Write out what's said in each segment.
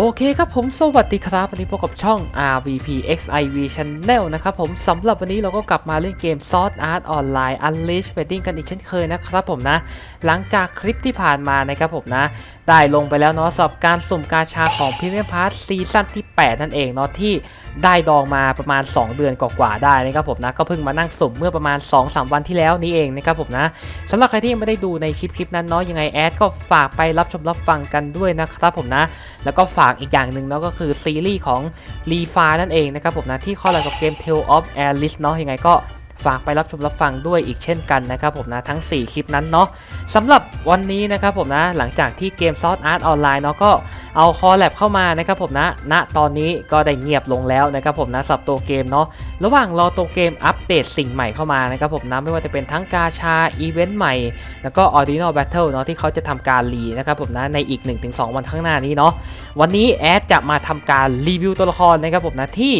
โอเคครับผมสวัสดีครับ วันนี้พบกับช่อง RVP XIV Channel นะครับผมสำหรับวันนี้เราก็กลับมาเล่นเกม Sword Art Online Unleashed Wedding กันอีกเช่นเคยนะครับผมนะ หลังจากคลิปที่ผ่านมานะครับผมนะ ได้ลงไปแล้วเนาะสอบการสุ่มกาชาของ Premium Pass ซีซั่นที่ 8 นั่นเองเนาะที่ได้ดองมาประมาณ 2 เดือนกว่าๆได้นะครับผมนะก็เพิ่งมานั่งสุ่มเมื่อประมาณ 2-3 วันที่แล้วนี้เองนะครับผมนะสำหรับใครที่ยังไม่ได้ดูในคลิปคลิปนั้นเนาะยังไงแอดก็ฝากไปรับชมรับฟังกันด้วยนะครับผมนะ แล้วก็ฝากอีกอย่างหนึ่งเนาะก็คือซีรีส์ของรีฟานั่นเองนะครับผมนะที่ข้อลักับเกม Tale of Alice เนาะยังไงก็ ฝากไปรับชมรับฟังด้วยอีกเช่นกันนะครับผมนะทั้ง 4 คลิปนั้นเนาะสำหรับวันนี้นะครับผมนะหลังจากที่เกม Sword Art Online เนาะก็เอาคอแลบเข้ามานะครับผมนะณตอนนี้ก็ได้เงียบลงแล้วนะครับผมนะสับตัวเกมเนาะระหว่างรอตัวเกมอัปเดตสิ่งใหม่เข้ามานะครับผมนะไม่ว่าจะเป็นทั้งกาชาอีเวนต์ใหม่ แล้วก็ Ordinal Battle เนาะที่เขาจะทำการรีนะครับผมนะในอีก 1-2 วันข้างหน้านี้เนาะวันนี้แอดจะมาทำการรีวิวตัวละครนะครับผมนะที่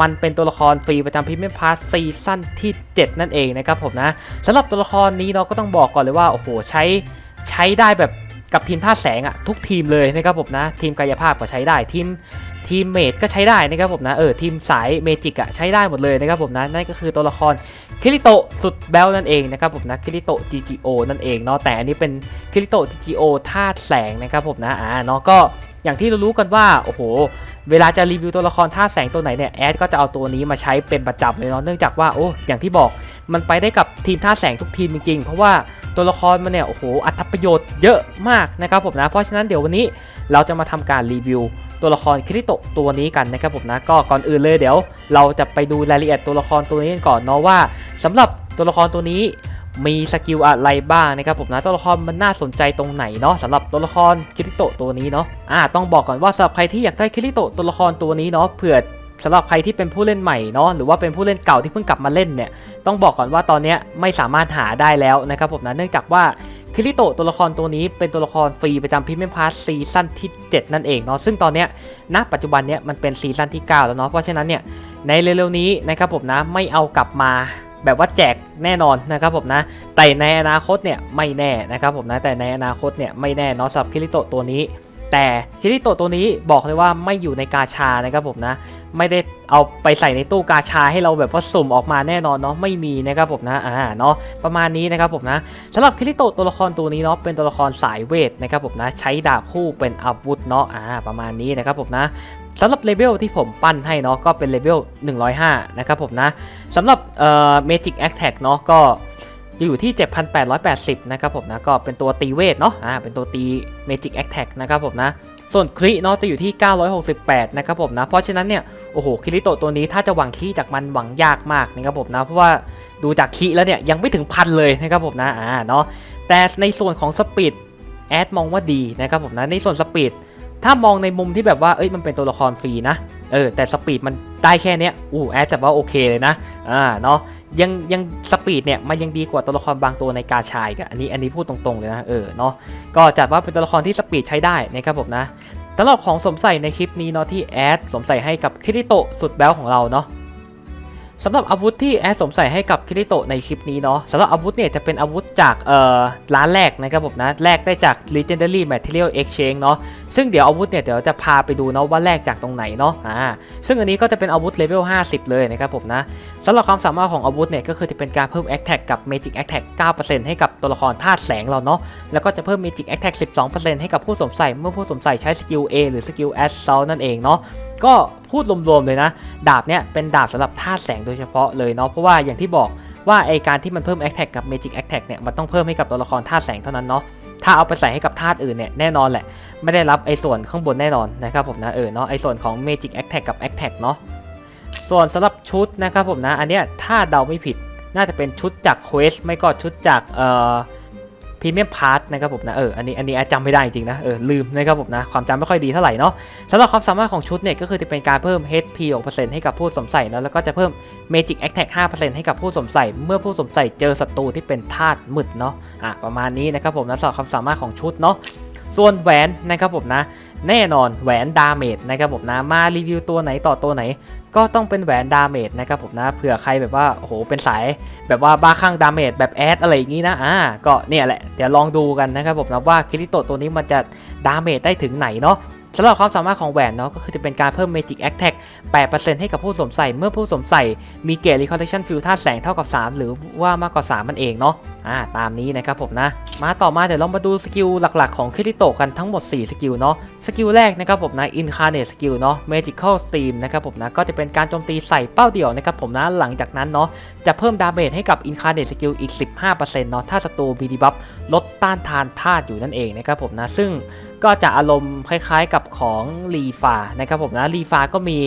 มันเป็นตัวละครฟรีประจำพรีเมียมพาสซีซั่นที่ 7 นั่นเองนะครับผมนะสำหรับตัวละครนี้เนาะก็ต้องบอกก่อนเลยว่าโอ้โหใช้ใช้ได้แบบกับทีมท่าแสงอะทุกทีมเลยนะครับผมนะทีมกายภาพก็ใช้ได้ทีมทีมเมดก็ใช้ได้นะครับผมนะเออทีมสายเมจิกอะใช้ได้หมดเลยนะครับผมนะนั่นก็คือตัวละครคิริโตะสุดแบลนั่นเองนะครับผมนะคิริโตะ GGO นั่นเองเนาะแต่อันนี้เป็นคิริโตะ GGO ธาตุแสงนะครับผมนะอ่าเนาะก็ อย่างที่เรารู้กันว่าโอ้โหเวลาจะรีวิวตัวละครธาแสงตัวไหนเนี่ยแอดก็จะเอาตัวนี้มาใช้เป็นประจำเลยเนาะเนื่องจากว่าโอ้อย่างที่บอกมันไปได้กับทีมธาแสงทุกทีมจริงๆ เพราะว่าตัวละครมันเนี่ยโอ้โหอัตประโยชน์เยอะมากนะครับผมนะเพราะฉะนั้นเดี๋ยววันนี้เราจะมาทำการรีวิวตัวละครคริโตตัวนี้กันนะครับผมนะก็ก่อนอื่นเลยเดี๋ยว เราจะไปดูรายละเอียดตัวละครตัวนี้กันก่อนเนาะว่าสำหรับตัวละครตัวนี้ มีสกิลอะไรบ้างนะครับผมนะตัวละครมันน่าสนใจตรงไหนเนาะสำหรับตัวละครคิริโตตัวนี้เนาะอ่าต้องบอกก่อนว่าสำหรับใครที่อยากได้คิริโตตัวละครตัวนี้เนาะเผื่อสำหรับใครที่เป็นผู้เล่นใหม่เนาะหรือว่าเป็นผู้เล่นเก่าที่เพิ่งกลับมาเล่นเนี่ยต้องบอกก่อนว่าตอนนี้ไม่สามารถหาได้แล้วนะครับผมนะเนื่องจากว่าคิริโตตัวละครตัวนี้เป็นตัวละครฟรีประจำพรีเมียมพาสซีซั่นที่ 7 นั่นเองเนาะซึ่งตอนเนี้ยณปัจจุบันเนี้ยมันเป็นซีซั่นที่ 9 แล้วเนาะเพราะฉะนั้นเนี่ยในเร็วๆนี้นะครับผมนะไม่เอากลับมา แบบว่าแจกแน่นอนนะครับผมนะ แต่ในอนาคตเนี่ยไม่แน่นะครับผมนะ แต่ในอนาคตเนี่ยไม่แน่เนาะสำหรับคิริโตะตัวนี้ แต่คิริโตะตัวนี้บอกเลยว่าไม่อยู่ในกาชานะครับผมนะ ไม่ได้เอาไปใส่ในตู้กาชาให้เราแบบว่าสุ่มออกมาแน่นอนเนาะไม่มีนะครับผมนะอ่าเนาะประมาณนี้นะครับผมนะสำหรับคิริโตะตัวละครตัวนี้เนาะเป็นตัวละครสายเวทนะครับผมนะใช้ดาบคู่เป็นอาวุธเนาะอ่าประมาณนี้นะครับผมนะ สำหรับเลเวลที่ผมปั้นให้เนาะก็เป็นเลเวล105 นะครับผมนะสำหรับเอ่อ Magic Attack เนาะก็จะอยู่ที่ 7,880 นะครับผมนะก็เป็นตัวตีเวทเนาะอ่าเป็นตัวตี Magic Attack นะครับผมนะส่วนคลิเนาะจะอยู่ที่ 968 นะครับผมนะ เพราะฉะนั้นเนี่ย โอ้โห คิริโตตัวนี้ถ้าจะหวังคีจากมันหวังยากมากนะครับผมนะ เพราะว่าดูจากคีแล้วเนี่ย ยังไม่ถึงพันเลยนะครับผมนะ อ่า เนาะ แต่ในส่วนของสปีดแอดมองว่าดีนะครับผมนะ ในส่วนสปีด ถ้ามองในมุมที่แบบว่าเอ้ยมันเป็นตัวละครฟรีนะเออแต่สปีดมันได้แค่เนี้ยอู้แอดจะว่าโอเคเลยนะอ่าเนาะยังยังสปีดเนี่ยมันยังดีกว่าตัวละครบางตัวในกาชายกันอันนี้อันนี้พูดตรงๆเลยนะเออเนาะก็จัดว่าเป็นตัวละครที่สปีดใช้ได้นะครับผมนะตลอดของสมใส่ในคลิปนี้เนาะที่แอดสมใส่ให้กับคิริโตะสุดแบ๊วของเราเนาะ สำหรับอาวุธที่แอดสวมใส่ให้กับคิริโตะในคลิปนี้เนาะสำหรับอาวุธเนี่ยจะเป็นอาวุธจากเอ่อร้านแรกนะครับผมนะแลกได้จาก Legendary Material Exchange เนาะซึ่งเดี๋ยวอาวุธเนี่ยเดี๋ยวจะพาไปดูเนาะว่าแลกจากตรงไหนเนาะอ่าซึ่งอันนี้ก็จะเป็นอาวุธเลเวล50 เลยนะครับผมนะสำหรับความสามารถของอาวุธเนี่ยก็คือจะเป็นการเพิ่ม Attack กับ Magic Attack 9%ให้กับตัวละครธาตุแสงเราเนาะแล้วก็จะเพิ่ม Magic Attack 12%ให้กับผู้สวมใส่เมื่อผู้สวมใส่ใช้สกิล A หรือสกิล Assault นั่นเองเนาะ ก็พูดรวมๆเลยนะ ดาบเนี่ยเป็นดาบสำหรับธาตุแสงโดยเฉพาะเลยเนาะเพราะว่าอย่างที่บอกว่าไอการที่มันเพิ่ม Attack กับ Magic Attack เนี่ยมันต้องเพิ่มให้กับตัวละครธาตุแสงเท่านั้นเนาะถ้าเอาไปใส่ให้กับธาตุอื่นเนี่ยแน่นอนแหละ ไม่ได้รับไอส่วนข้างบนแน่นอนนะครับผมนะเออเนาะไอส่วนของ Magic Attack กับ Attack เนาะส่วนสำหรับชุดนะครับผมนะอันเนี้ยถ้าเดาไม่ผิดน่าจะเป็นชุดจาก Quest ไม่ก็ชุดจากเอ่อ พรีเมียมพาร์ทนะครับผมนะเอออันนี้อันนี้จำไม่ได้จริงนะเออลืมนะครับผมนะความจำไม่ค่อยดีเท่าไหร่เนาะสำหรับความสามารถของชุดเนี่ยก็คือจะเป็นการเพิ่ม HP 6%ให้กับผู้สวมใส่นะแล้วก็จะเพิ่ม Magic Attack 5%ให้กับผู้สวมใส่ เมื่อผู้สวมใส่เจอศัตรูที่เป็นธาตุมืดเนาะอะประมาณนี้นะครับผมนะสำหรับความสามารถของชุดเนาะส่วนแหวนนะครับผมนะแน่นอนแหวนดาเมจนะครับผมนะมารีวิวตัวไหนต่อตัวไหน ก็ต้องเป็นแหวนดาเมจนะครับผมนะเผื่อใครแบบว่าโอ้โหเป็นสายแบบว่าบ้าข้างดาเมจแบบแอดอะไรอย่างนี้นะอ่าก็เนี่ยแหละเดี๋ยวลองดูกันนะครับผมนะว่าคิริโตตัวนี้มันจะดาเมจได้ถึงไหนเนาะ สำหรับความสามารถของแหวนเนาะก็คือจะเป็นการเพิ่ม Magic Attack 8%ให้กับผู้สวมใส่เมื่อผู้สวมใส่มีเกรด Recollection Field ธาตุแสงเท่ากับ 3 หรือว่ามากกว่า 3 มันเองเนาะอ่าตามนี้นะครับผมนะ มาต่อมาเดี๋ยวเรามาดูสกิลหลักๆของคิริโตกันทั้งหมด 4 สกิลเนาะสกิลแรกนะครับผมนะ Incarnate Skill เนาะ Magical Steam นะครับผมนะก็จะเป็นการโจมตีใส่เป้าเดี่ยวนะครับผมนะหลังจากนั้นเนาะจะเพิ่มดาเมจให้กับ Incarnate Skill อีก 15%เนาะถ้าศัตรูมีดีบัฟลดต้านทานธาตุอยู่นั่นเองนะครับผมนะซึ่ง ก็จะอารมณ์คล้ายๆกับของรีฟานะครับผมนะรีฟาก็มี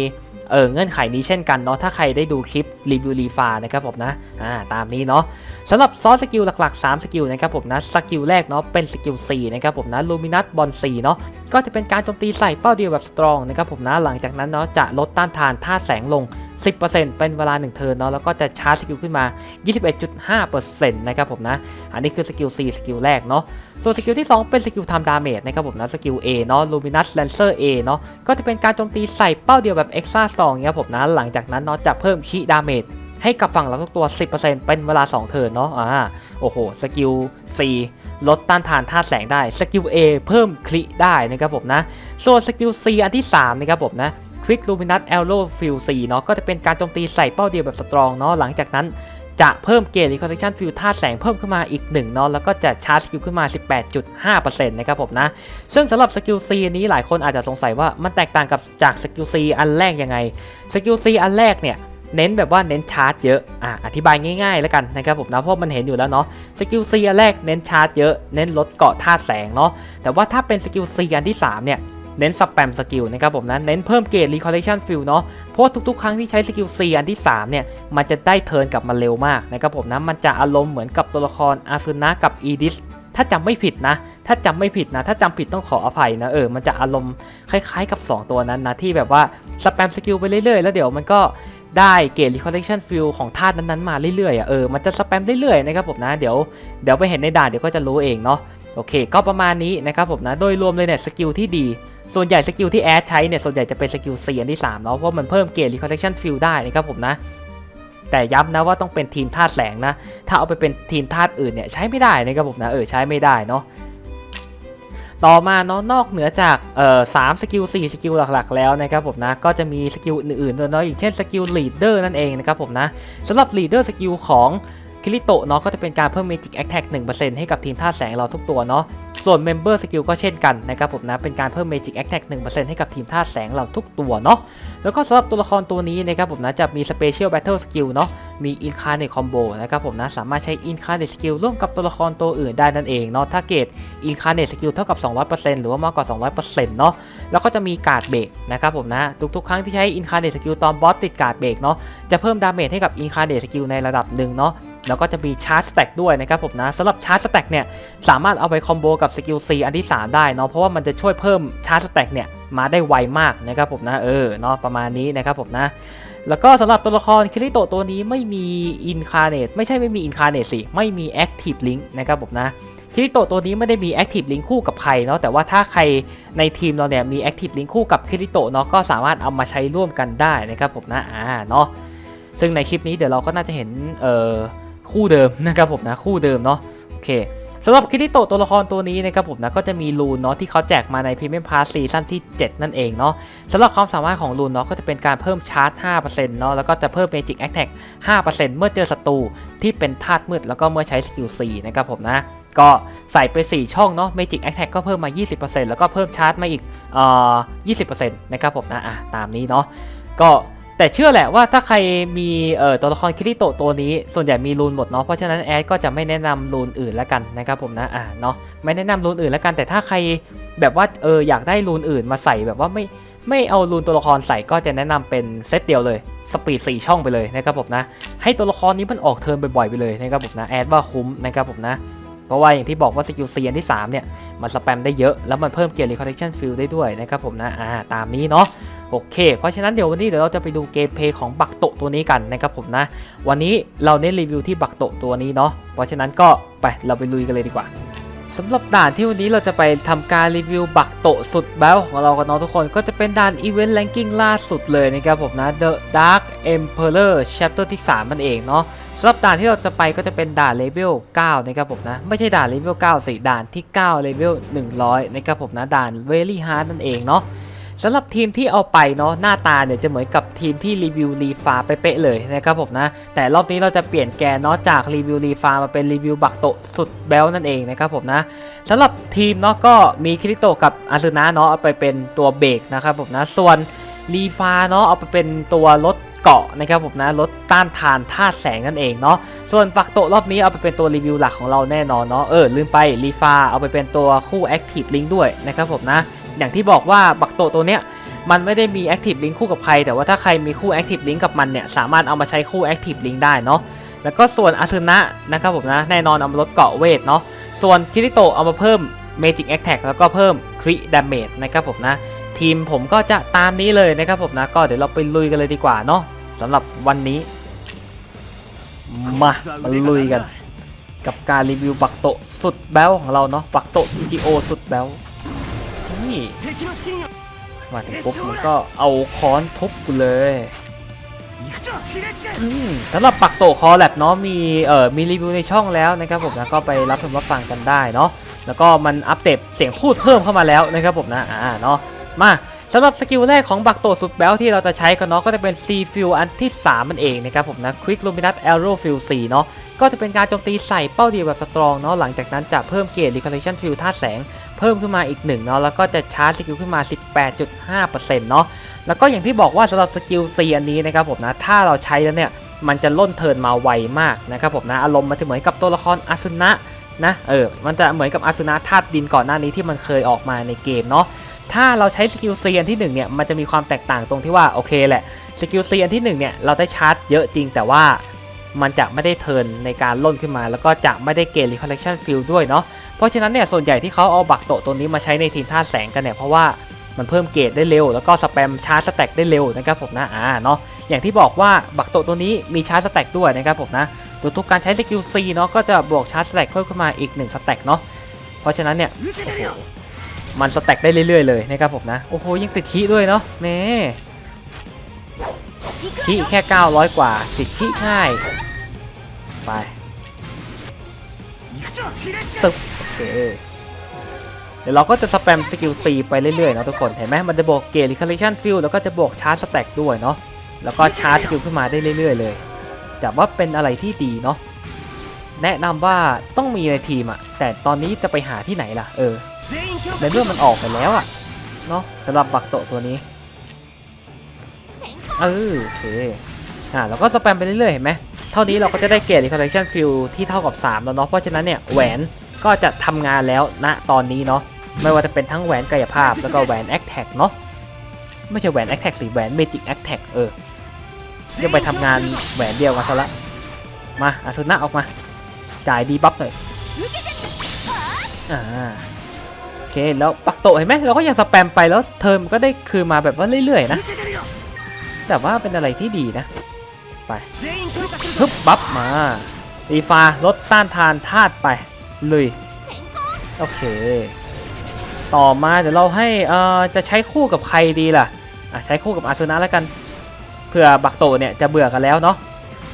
เออเงื่อนไขนี้เช่นกันเนาะถ้าใครได้ดูคลิปรีวิวรีฟานะครับผมนะอ่าตามนี้เนาะสำหรับซอสสกิลหลักๆ 3 สกิลนะครับผมนะสกิลแรกเนาะเป็นสกิล4นะครับผมนะลูมินัสบอล4เนาะก็จะเป็นการโจมตีใส่เป้าเดียวแบบสตรองนะครับผมนะหลังจากนั้นเนาะจะลดต้านทานท่าแสงลง 10%เป็นเวลา 1 เทิร์นเนาะแล้วก็จะชาร์จสกิลขึ้นมา 21.5%นะครับผมนะ อันนี้คือสกิล4สกิลแรกเนาะส่วนสกิลที่ 2 เป็นสกิลทำดาเมจนะครับผมนะสกิล A เนาะ Luminous Lancer A เนาะก็จะเป็นการโจมตีใส่เป้าเดียวแบบ Extra Strong เงี้ยผมนะหลังจากนั้นเนาะจะเพิ่มคีดาเมจให้กับฝั่งเราทุกตัว 10%เป็นเวลา 2 เทิร์นเนาะอ่าโอ้โหสกิล C ลดต้านทานธาตุแสงได้สกิล A เพิ่มคลิได้นะครับผมนะส่วนสกิล C อันที่3นะครับผมนะ Quick Luminous Arrow Field 4เนาะก็จะเป็นการโจมตีใส่เป้าเดียวแบบสตรองเนาะหลังจากนั้นจะเพิ่มเกรด Recollection Field ธาแสงเพิ่มขึ้นมาอีก1เนาะแล้วก็จะชาร์จสกิลขึ้นมา 18.5%นะครับผมนะ ซึ่งสำหรับสกิล C นี้หลายคนอาจจะสงสัยว่ามันแตกต่างกับจากสกิล C อันแรกยังไงสกิล C อันแรกเนี่ยเน้นแบบว่าเน้นชาร์จเยอะ อะอธิบายง่ายๆแล้วกันนะครับผมนะเพราะมันเห็นอยู่แล้วเนาะสกิล C อันแรกเน้นชาร์จเยอะ เน้นลดเกาะธาตุแสงเนาะแต่ว่าถ้าเป็นสกิล C อันที่3เนี่ย เน้นสแปมสกิลนะครับผมนะเน้นเพิ่มเกรด Recollection Field เนาะเพราะทุกๆ ครั้งที่ใช้สกิล C อันที่ 3 เนี่ย มันจะได้เทิร์นกลับมาเร็วมากนะครับผมนะมันจะอารมณ์เหมือนกับตัวละครอาซึนะกับอีดิสถ้าจำไม่ผิดนะ ถ้าจำไม่ผิดนะ ถ้าจำผิดต้องขออภัยนะ เออ มันจะอารมณ์คล้ายๆกับ 2 ตัวนั้นนะ ที่แบบว่าสแปมสกิลไปเรื่อยๆ แล้วเดี๋ยวมันก็ได้เกรด Recollection Field ของธาตุนั้นๆมาเรื่อยๆอะ เออ มันจะสแปมเรื่อยๆนะครับผมนะ เดี๋ยวเดี๋ยวไปเห็นในด่านเดี๋ยวก็จะรู้เองเนาะ โอเค ก็ประมาณนี้นะครับผมนะ โดยรวมเลยเนี่ยสกิลที่ดี ส่วนใหญ่สกิลที่แอดใช้เนี่ยส่วนใหญ่จะเป็นสกิล4อันที่3เนาะเพราะมันเพิ่มเกรด Recollection Field ได้นะครับผมนะ แต่ย้ำนะว่าต้องเป็นทีมธาตุแสงนะ ถ้าเอาไปเป็นทีมธาตุอื่นเนี่ยใช้ไม่ได้นะครับผมนะเออใช้ไม่ได้เนาะต่อมาเนาะนอกเหนือจากเอ่อสามสกิล4สกิลหลักๆ แล้วนะครับผมนะก็จะมีสกิลอื่นๆด้วยเนาะอย่างเช่นสกิลลีดเดอร์นั่นเองนะครับผมนะสำหรับลีดเดอร์สกิลของคิริโตะเนาะก็จะเป็นการเพิ่ม Magic Attack 1%ให้กับทีมธาตุแสงเราทุกตัวเนาะ ส่วน Member Skill ก็เช่นกันนะครับผมนะเป็นการเพิ่ม Magic Attack 1%ให้กับทีมธาแสงเราทุกตัวเนาะแล้วก็สำหรับตัวละครตัวนี้นะครับผมนะจะมี Special Battle Skill เนาะมี Incarnate Combo นะครับผมนะสามารถใช้ Incarnate Skill ร่วมกับตัวละครตัวอื่นได้นั่นเองเนาะถ้าเกรด Incarnate Skill เท่ากับ 200%หรือว่ามากกว่า 200%เนาะแล้วก็จะมีการ์ดเบรกนะครับผมนะทุกๆ ครั้งที่ใช้ Incarnate Skill ตอนบอสติดการ์ดเบรกเนาะจะเพิ่มดาเมจให้กับ Incarnate Skill ในระดับหนึ่งเนาะ แล้วก็จะมีชาร์จสแต็กด้วยนะครับผมนะสำหรับชาร์จสแต็กเนี่ยสามารถเอาไปคอมโบกับสกิล C อันที่ 3 ได้เนาะเพราะว่ามันจะช่วยเพิ่มชาร์จสแต็กเนี่ยมาได้ไวมากนะครับผมนะเออเนาะประมาณนี้นะครับผมนะแล้วก็สำหรับตัวละครคิริโตตัวนี้ไม่มีอินคาร์เนตไม่ใช่ไม่มีอินคาร์เนตสิ ไม่มีแอคทีฟลิงก์นะครับผมนะคิริโตตัวนี้ไม่ได้มีแอคทีฟลิงก์คู่กับใครเนาะแต่ว่าถ้าใครในทีมเราเนี่ยมีแอคทีฟลิงก์คู่กับคิริโตเนาะก็สามารถเอามาใช้ร่วมกันได้นะครับผมนะอ่าเนาะซึ่งในคลิปนี้เดี๋ยวเราก็น่าจะเห็นเอ่อ คู่เดิมนะครับผมนะคู่เดิมเนาะโอเคสำหรับคิริโตะตัวละครตัวนี้นะครับผมนะก็จะมีรูนเนาะที่เขาแจกมาในพรีเมียมพาสซีซั่นที่ 7 นั่นเองเนาะสำหรับความสามารถของรูนเนาะก็จะเป็นการเพิ่มชาร์จ 5%เนาะแล้วก็จะเพิ่ม Magic Attack 5%เมื่อเจอศัตรูที่เป็นธาตุมืดแล้วก็เมื่อใช้สกิล4นะครับผมนะก็ใส่ไป 4 ช่องเนาะ Magic Attack ก็เพิ่มมา 20%แล้วก็เพิ่มชาร์จมาอีกเอ่อ20%นะครับผมนะอะตามนี้เนาะก็ แต่เชื่อแหละว่าถ้าใครมีเอ่อตัวละครคิริโตะตัวนี้ ส่วนใหญ่มีรูนหมดเนาะเพราะฉะนั้นแอดก็จะไม่แนะนำรูนอื่นแล้วกันนะครับผมนะอะเนาะไม่แนะนำรูนอื่นแล้วกัน แต่ถ้าใครแบบว่าเอออยากได้รูนอื่นมาใส่แบบว่าไม่ไม่เอารูนตัวละครใส่ก็จะแนะนำเป็นเซตเดียวเลยสปีด4ช่องไปเลยนะครับผมนะ ให้ตัวละครนี้มันออกเทิร์นบ่อยๆไปเลยนะครับผมนะแอดว่าคุ้มนะครับผมนะเพราะว่าอย่างที่บอกว่าสกิลเซียนที่ 3 เนี่ย มันสแปมได้เยอะ แล้วมันเพิ่มเกียร์ Recollection Field ได้ด้วยนะครับผมนะอ่าตามนี้เนาะ โอเค เพราะฉะนั้นเดี๋ยววันนี้เดี๋ยวเราจะไปดูเกมเพย์ของบักโตตัวนี้กันนะครับผมนะ วันนี้เราเน้นรีวิวที่บักโตตัวนี้เนาะ เพราะฉะนั้นก็ไปเราไปลุยกันเลยดีกว่าสำหรับด่านที่วันนี้เราจะไปทำการรีวิวบักโตสุดแบ๊วของเรากันเนาะทุกคนก็จะเป็นด่านอีเวนต์แรงกิ้งล่าสุดเลยนะครับผมนะ The Dark Emperor Chapter ที่ 3 มันเองเนาะสำหรับด่านที่เราจะไปก็จะเป็นด่านเลเวล 9 นะครับผมนะ ไม่ใช่ด่านเลเวล 9 สิด่านที่ 9 เลเวล 100 นะครับผมนะ ด่าน Very Hard นั่นเองเนาะ สำหรับทีมที่เอาไปเนาะหน้าตาเนี่ยจะเหมือนกับทีมที่รีวิวรีฟาไปเป๊ะเลยนะครับผมนะแต่รอบนี้เราจะเปลี่ยนแกนเนาะจากรีวิวรีฟามาเป็นรีวิวบักโตสุดแบลนั่นเองนะครับผมนะสำหรับทีมเนาะก็มีคริโตกับอาซึนะเนาะเอาไปเป็นตัวเบรกนะครับผมนะส่วนรีฟาเนาะเอาไปเป็นตัวรถเกาะนะครับผมนะรถต้านทานธาตุแสงนั่นเองเนาะส่วนปักโตรอบนี้เอาไปเป็นตัวรีวิวหลักของเราแน่นอนเนาะเออลืมไปรีฟาเอาไปเป็นตัวคู่ Active Link ด้วยนะครับผมนะ อย่างที่บอกว่าบักโตตัวเนี้ยมันไม่ได้มี Active Link คู่กับใคร แต่ว่าถ้าใครมีคู่ Active Link กับมันเนี่ยสามารถเอามาใช้คู่ Active Link ได้เนาะแล้วก็ส่วนอาซึนะนะครับผมนะแน่นอนเอามาลดเกาะเวทเนาะส่วนคิริโตเอามาเพิ่ม Magic Attack แล้วก็เพิ่ม Crit Damage นะครับผมนะ ทีมผมก็จะตามนี้เลยนะครับผมนะก็เดี๋ยวเราไปลุยกันเลยดีกว่าเนาะสำหรับวันนี้ มามาลุยกัน กับการรีวิวบักโตสุดแบ๊วของเราเนาะบักโตะ GTO สุดแบ๊ว นี่มาถึงปุ๊บมันก็เอาค้อนทุบกูเลยสำหรับปักโตคอแลบเนาะมีเอ่อมีรีวิวในช่องแล้วนะครับผมนะก็ไปรับชมรับฟังกันได้เนาะแล้วก็มันอัปเดตเสียงพูดเพิ่มเข้ามาแล้วนะครับผมนะอ่าเนาะมาสำหรับสกิลแรกของบักโตสุดแบลที่เราจะใช้กันเนาะก็จะเป็น C Fuel อันที่ 3 มันเองนะครับผมนะควิกลูปินัสเอ Arrow Fuel 4เนาะก็จะเป็นการโจมตีใส่เป้าเดียวแบบสตรองเนาะหลังจากนั้นจะเพิ่มเกียร์ Recollection Fuel ท่าแสง เพิ่มขึ้นมาอีกหนึ่งเนาะแล้วก็จะชาร์จสกิลขึ้นมา 18.5%เนาะแล้วก็อย่างที่บอกว่าสำหรับสกิล C อันนี้นะครับผมนะถ้าเราใช้แล้วเนี่ยมันจะล่นเทินมาไวมากนะครับผมนะอารมณ์มันจะเหมือนกับตัวละครอาซึนะนะเออมันจะเหมือนกับอาซึนะธาตุดินก่อนหน้านี้ที่มันเคยออกมาในเกมเนาะถ้าเราใช้สกิล C อันที่หนึ่งเนี่ยมันจะมีความแตกต่างตรงที่ว่าโอเคแหละสกิล C อันที่หนึ่งเนี่ยเราได้ชาร์จเยอะจริงแต่ว่ามันจะไม่ได้เทินในการล่นขึ้นมา แล้วก็จะไม่ได้เกณฑ์ Recollection Field ด้วยเนาะ เพราะฉะนั้นเนี่ยส่วนใหญ่ที่เขาเอาบักโตตัวนี้มาใช้ในทีมท่าแสงกันเนี่ยเพราะว่ามันเพิ่มเกรดได้เร็ว แล้วก็สแปมชาร์จสแต็กได้เร็วนะครับผมนะอ่าเนาะอย่างที่บอกว่าบักโตตัวนี้มีชาร์จสแต็กด้วยนะครับผมนะตัวทุกการใช้สกิลซีเนาะก็จะบวกชาร์จสแต็กเพิ่มขึ้นมาอีก1สแต็กเนาะเพราะฉะนั้นเนี่ยมันสแต็กได้เรื่อยๆเลยนะครับผมนะโอ้โหยังติดขี้ด้วยเนาะเน่ขี้แค่ 900 กว่า ติดขี้ง่ายไป ตึบโอเคเดี๋ยวเราก็จะสแปมสกิลซีไปเรื่อยๆนะทุกคนเห็นไหมมันจะบวกเกลิคาลิชันฟิลแล้วก็จะบวกชาร์จสแต็กด้วยเนาะแล้วก็ชาร์จสกิลขึ้นมาได้เรื่อย ๆ เลยจับว่าเป็นอะไรที่ดีเนาะแนะนำว่าต้องมีในทีมอะแต่ตอนนี้จะไปหาที่ไหนล่ะ เออในเรื่องมันออกไปแล้วอะเนาะสำหรับบักโตตัวนี้เออโอเคอ่าเราก็สแปมไปเรื่อยๆเห็นไหม เท่านี้เราก็จะได้เกรด collection fill ที่เท่ากับ 3 แล้วเนาะเพราะฉะนั้นเนี่ยแหวนก็จะทำงานแล้วณนะตอนนี้เนาะไม่ว่าจะเป็นทั้งแหวนกายภาพแล้วก็แหวนแอคแท็กเนาะไม่ใช่แหวนแอคแท็กสีแหวนเมจิกแอคแท็กเออจะไปทำงานแหวนเดียวกันซะละมาอาสุนะออกมา จ่ายดีบัฟหน่อยอโอเคแล้วปักโตเห็นไหมเราก็ยังสแปมไปแล้วเทอมก็ได้คืนมาแบบว่าเรื่อยๆนะ แต่ว่าเป็นอะไรที่ดีนะ ไป ฮึบบัฟมาตีฟ้าลดต้านทานธาตุไปลุยโอเค ต่อมาเดี๋ยวเราให้เอ่อจะใช้คู่กับใครดีล่ะอะใช้คู่กับอาซึนะแล้วกันเผื่อบักโตเนี่ยจะเบื่อกันแล้วเนาะ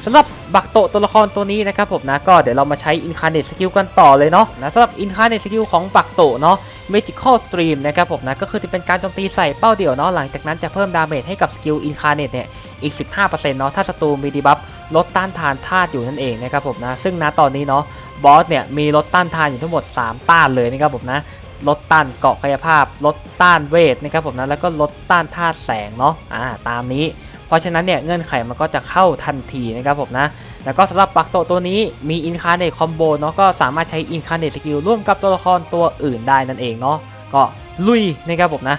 สำหรับบักโตตัวละครตัวนี้นะครับผมนะก็เดี๋ยวเรามาใช้ Incarnate Skill กันต่อเลยเนาะนะสำหรับ Incarnate Skill ของบักโตเนาะ Magical Stream นะครับผมนะก็คือจะเป็นการโจมตีใส่เป้าเดี่ยวเนาะหลังจากนั้นจะเพิ่มดาเมจให้กับสกิล Incarnate เนี่ยอีก 15%เนาะถ้าศัตรูมีดีบัฟ ลดต้านทานธาตุอยู่นั่นเองนะครับผมนะซึ่งณตอนนี้เนาะบอสเนี่ยมีลดต้านทานอยู่ทั้งหมด 3 ต้านเลยนะครับผมนะลดต้านเกาะกายภาพ ลดต้านเวทนะครับผมนะแล้วก็ลดต้านธาตุแสงเนาะอ่าตามนี้ เพราะฉะนั้นเนี่ยเงื่อนไขมันก็จะเข้าทันทีนะครับผมนะแล้วก็สำหรับปักโตตัวนี้มีอินคาร์เนตคอมโบเนาะก็สามารถใช้อินคาร์เนตสกิลร่วมกับตัวละครตัวอื่นได้นั่นเองเนาะก็ลุยนะครับผมนะ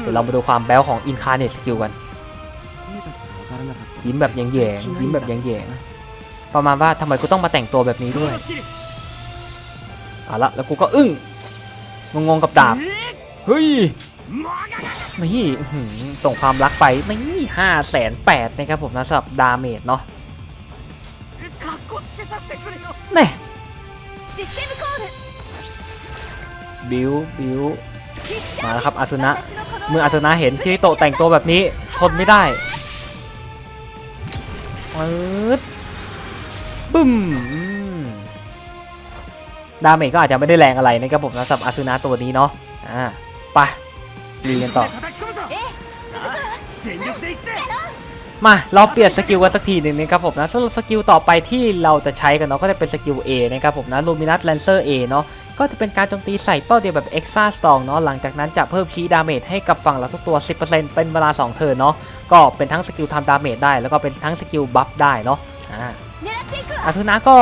เดี๋ยวเรามาดูความแบลของอินคาร์เนตสกิลกัน ยิ้มแบบแยงแยงยิ้มแบบแยงแยงประมาณว่าทำไมกูต้องมาแต่งตัวแบบนี้ด้วยเอาละแล้วกูก็อึ้งงงๆกับดาบเฮ้ยนี่ส่งความรักไปนี่ห้าแสนแปดนะครับผมนะสำหรับดาเมจเนาะนี่บิวบิวมาแล้วครับอาซุนะเมื่ออาซุนะเห็นที่โตแต่งตัวแบบนี้ทนไม่ได้ ปื๊ดบึ้มดาเมจก็อาจจะไม่ได้แรงอะไรนะครับผมนะสำหรับอาซูนาตัวนี้เนาะอ่าไปดีกันต่อ มาเราเปลี่ยนสกิลกันสักทีหนึ่งนะครับผมนะสรุปสกิลต่อไปที่เราจะใช้กันเนาะก็จะเป็นสกิล A นะครับผมนะลูมินัสแลนเซอร์ A เนาะก็จะเป็นการโจมตีใส่เป้าเดียวแบบเอ็กซ่าสตองเนาะหลังจากนั้นจะเพิ่มคีดาเมจให้กับฝั่งเราทุกตัว 10%เป็นเวลา 2 เทิร์นเนาะ ก็เป็นทั้งสกิลทำดาเมจได้ แล้วก็เป็นทั้งสกิลบัฟได้เนาะอ่าอาซุนะก็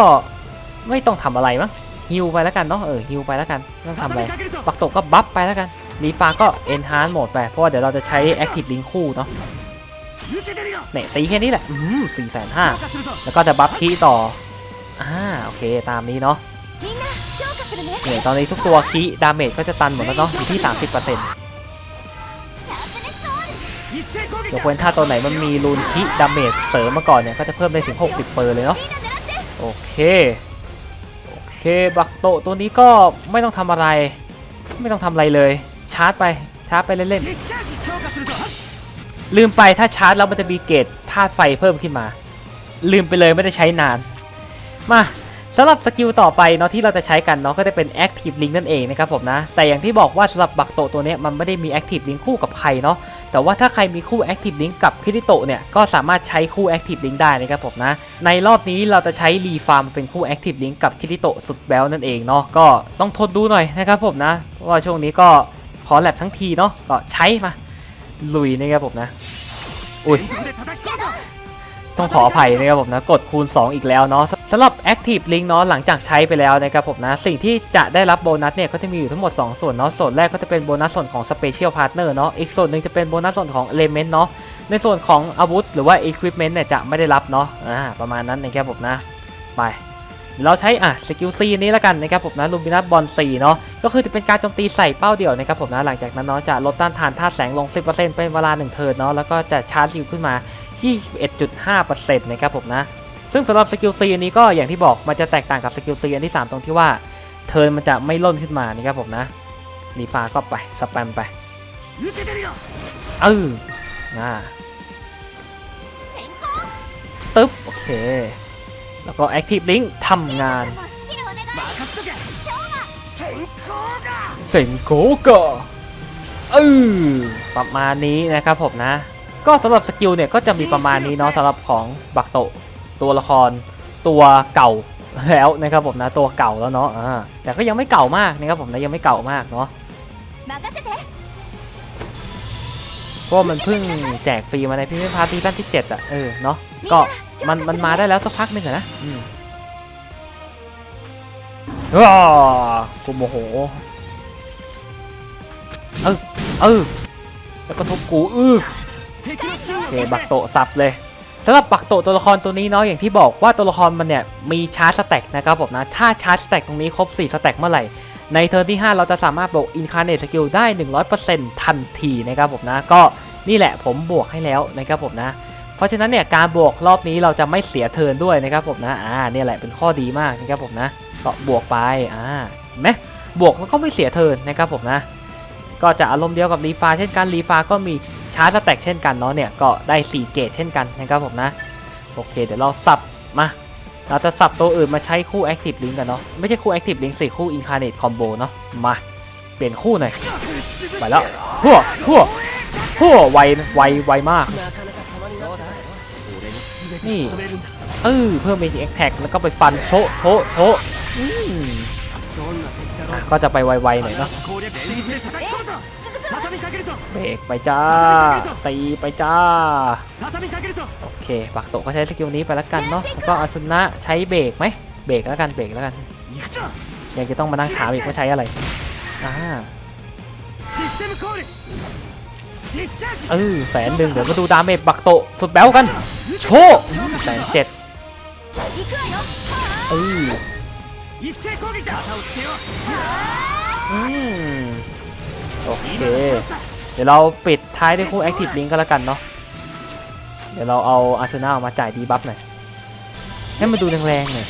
ไม่ต้องทำอะไรมั้งฮิวไปแล้วกันเนาะเออฮิวไปแล้วกันไม่ต้องทำอะไรปักตกก็บัฟไปแล้วกันรีฟาก็เอนฮาร์ดโหมดไปเพราะว่าเดี๋ยวเราจะใช้แอคทีฟลิงคู่เนาะเนี่ยตีแค่นี้แหละสี่แสนห้าแล้วก็จะบัฟคีต่ออ่าโอเคตามนี้เนาะเนี่ยตอนนี้ทุกตัวคีดาเมจก็จะตันหมดแล้วเนาะอยู่ที่ 30% เดี๋ยวเว้นถ้าตัวไหนมันมีลูนคิดาเมจเสริมมาก่อนเนี่ย ก็จะเพิ่มได้ถึง 60เปอร์เลยเนาะโอเค โอเค บักโตตัวนี้ก็ไม่ต้องทำอะไร ไม่ต้องทำอะไรเลย ชาร์จไป ชาร์จไปเล่นๆลืมไปถ้าชาร์จแล้วมันจะมีเกตธาตุไฟเพิ่มขึ้นมา ลืมไปเลยไม่ได้ใช้นาน มา สำหรับสกิลต่อไปเนาะที่เราจะใช้กันเนาะก็จะเป็น Active Link นั่นเองนะครับผมนะ แต่อย่างที่บอกว่าสำหรับบักโตตัวนี้มันไม่ได้มี Active Link คู่กับใครเนาะแต่ว่าถ้าใครมีคู่ Active Link กับคิริโตเนี่ยก็สามารถใช้คู่ Active Link ได้นะครับผมนะ ในรอบนี้เราจะใช้รีฟาร์มเป็นคู่ Active Link กับคิริโตสุดแบลนั่นเองเนาะก็ต้องทนดูหน่อยนะครับผมนะเพราะว่าช่วงนี้ก็ขอแลบทั้งทีเนาะก็ใช้มาลุยนะครับผมนะอุ้ย ต้องขออภัยนะครับผมนะกดคูณ 2 อีกแล้วเนาะสำหรับ Active Link เนาะหลังจากใช้ไปแล้วนะครับผมนะสิ่งที่จะได้รับโบนัสเนี่ยก็จะมีอยู่ทั้งหมด 2 ส่วนเนาะส่วนแรกก็จะเป็นโบนัสส่วนของ Special Partner เนาะอีกส่วนหนึ่งจะเป็นโบนัสส่วนของ Element เนาะในส่วนของอาวุธหรือว่า Equipment เนี่ยจะไม่ได้รับเนาะอ่าประมาณนั้นนะครับผมนะไปเราใช้อะสกิล C นี้แล้วกันนะครับผมนะลูมินัสบอล4เนาะก็คือจะเป็นการโจมตีใส่เป้าเดี่ยวนะครับผมนะหลังจากนั้นเนาะจะลดต้านทานธาตุแสงลง 10%เป็นเวลา 1 เทิร์นเนาะแล้วก็จะชาร์จซิลขึ้นมา 21.5%นะครับผมนะ ซึ่งสำหรับสกิลซีอันนี้ก็อย่างที่บอกมันจะแตกต่างกับสกิลซีอันที่ 3 ตรงที่ว่าเทิร์นมันจะไม่ล่นขึ้นมานะครับผมนะรีฟ้าก็ไปสแปมไปเออน่าตึ๊บโอเค แล้วก็ Active Link ทำงานเซ็งโกกะเออประมาณนี้นะครับผมนะ ก็สำหรับสกิลเนี่ยก็จะมีประมาณนี้เนาะสำหรับของบักโตตัวละครตัวเก่าแล้วนะครับผมนะตัวเก่าแล้วเนาะแต่ก็ยังไม่เก่ามากนะครับผมนะยังไม่เก่ามากเนาะเพราะมันเพิ่งแจกฟรีมาในพิพิธภัณฑ์ที่บ้านที่เจ็ดอะเออเนาะก็มันมันมาได้แล้วสักพักนึงนะอืมว้ากูโมโหเออเออแล้วก็ทุบกูอือ โอเคบักโตะสับเลยสำหรับบักโตตัวละครตัวนี้เนาะอย่างที่บอกว่าตัวละครมันเนี่ยมีชาร์จสแต็กนะครับผมนะถ้าชาร์จสแต็กตรงนี้ครบ 4 สแต็กเมื่อไหร่ ในเทิร์นที่ 5 เราจะสามารถบวกอินคาร์เนตสกิลได้ 100%ทันทีนะครับผมนะก็นี่แหละผมบวกให้แล้วนะครับผมนะ เพราะฉะนั้นเนี่ยการบวกรอบนี้เราจะไม่เสียเทิร์นด้วยนะครับผมนะอ่าเนี่ยแหละเป็นข้อดีมากนะครับผมนะก็บวกไปอ่าเห็นไหมบวกแล้วก็ไม่เสียเทิร์นนะครับผมนะ ก็จะอารมณ์เดียวกับรีฟาเช่นกันรีฟาก็มีชาร์จสแต็กเช่นกันเนาะเนี่ยก็ได้ 4 เกตเช่นกันนะครับผมนะโอเค เดี๋ยวเราสับมาเราจะสับตัวอื่นมาใช้คู่ Active Link กันเนาะไม่ใช่คู่ Active Link สิคู่ Incarnate Combo เนาะมาเปลี่ยนคู่หน่อยไปแล้วพั่วพั่วพั่วไวไวไวมาก นี่เออเพิ่มเมจิเอ็กแท็กแล้วก็ไปฟันโชโชโช ก็จะไปไวๆหน่อยเนาะเบรกไปจ้า ตีไปจ้า โอเคปักโตก็ใช้สกิลนี้ไปแล้วกันเนาะแล้วก็อาสุนะใช้เบรกไหมเบรกแล้วกันเบรกแล้วกันยังจะต้องมานั่งถามอีกว่าใช้อะไรอ่าเออแสนหนึ่งเดี๋ยวมาดูดาเมจปักโตสุดแบ้วกัน โชแสนเจ็ดเออ 一斉攻撃だ肩をつけよう อืมโอเค เดี๋ยวเราปิดท้ายด้วยคู่ Active Link ก็แล้วกันเนาะเดี๋ยวเราเอาอาร์เซนอลมาจ่ายดีบัฟหน่อยให้มันดูแรงๆหน่อย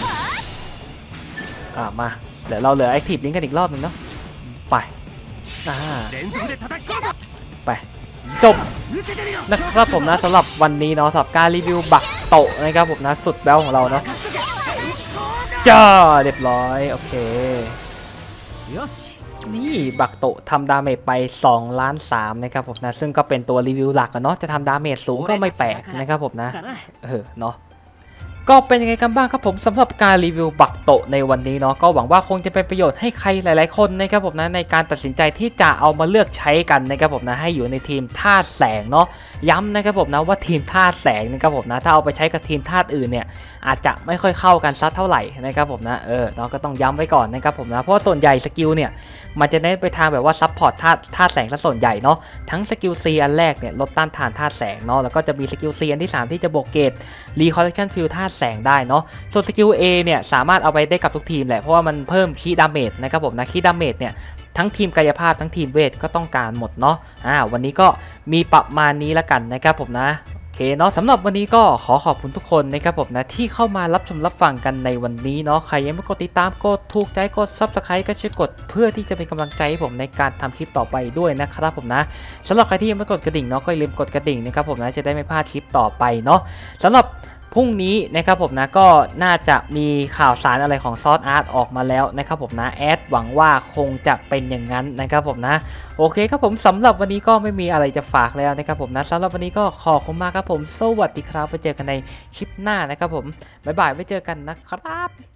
อ่ามา เดี๋ยวเราเหลือ Active Link กันอีกรอบหนึงเนาะไปอ่า 連続で叩き込むぞ ไป จบ 受けてるよ นะครับผมนะสำหรับวันนี้เนาะสำหรับการรีวิวบักโต โตะนะครับผมนะสุดแบ๊วของเราเนาะ จ้าเรียบร้อย โอเค นี่บักโตทำดาเมจไป2ล้าน3นะครับผมนะ ซึ่งก็เป็นตัวรีวิวหลักอะเนาะจะทำดาเมจสูงก็ไม่แปลกนะครับผมนะ เออเนาะ ก็เป็นยังไงกันบ้างครับผมสำหรับการรีวิวบักโตในวันนี้เนาะก็หวังว่าคงจะเป็นประโยชน์ให้ใครหลาย ๆ คนนะครับผมนะในการตัดสินใจที่จะเอามาเลือกใช้กันนะครับผมนะให้อยู่ในทีมธาตุแสงเนาะย้ำนะครับผมนะว่าทีมธาตุแสงนะครับผมนะถ้าเอาไปใช้กับทีมธาตุอื่นเนี่ยอาจจะไม่ค่อยเข้ากันสักเท่าไหร่นะครับผมนะเออเนาะก็ต้องย้ำไว้ก่อนนะครับผมนะเพราะส่วนใหญ่สกิลเนี่ย มันจะเน้นไปทางแบบว่าซับพอร์ตธาตุธาตุแสงซะส่วนใหญ่เนาะทั้งสกิล C อันแรกเนี่ยลดต้านทานธาตุแสงเนาะแล้วก็จะมีสกิล C อันที่สามที่จะบวกเกรดรีคอลเลคชันฟิลธาตุแสงได้เนาะส่วนสกิล A เนี่ยสามารถเอาไปได้กับทุกทีมแหละเพราะว่ามันเพิ่มคีดาเมจนะครับผมนะคีดาเมจเนี่ยทั้งทีมกายภาพทั้งทีมเวทก็ต้องการหมดเนาะอ่าวันนี้ก็มีประมาณนี้ละกันนะครับผมนะ เคเนาะสำหรับวันนี้ก็ขอขอบคุณทุกคนนะครับผมนะที่เข้ามารับชมรับฟังกันในวันนี้เนาะใครยังไม่กดติดตามกดถูกใจกด Subscribe ก็ช่วยกดเพื่อที่จะเป็นกำลังใจให้ผมในการทำคลิปต่อไปด้วยนะครับผมนะสำหรับใครที่ยังไม่กดกระดิ่งเนาะก็อย่าลืมกดกระดิ่งนะครับผมนะจะได้ไม่พลาดคลิปต่อไปเนาะสำหรับ พรุ่งนี้นะครับผมนะก็น่าจะมีข่าวสารอะไรของซอสอาร์ตออกมาแล้วนะครับผมนะแอดหวังว่าคงจะเป็นอย่างนั้นนะครับผมนะโอเคครับผมสำหรับวันนี้ก็ไม่มีอะไรจะฝากแล้วนะครับผมนะสำหรับวันนี้ก็ขอบคุณมากครับผม สวัสดีครับไว้เจอกันในคลิปหน้านะครับผมบ๊ายบายไว้เจอกันนะครับ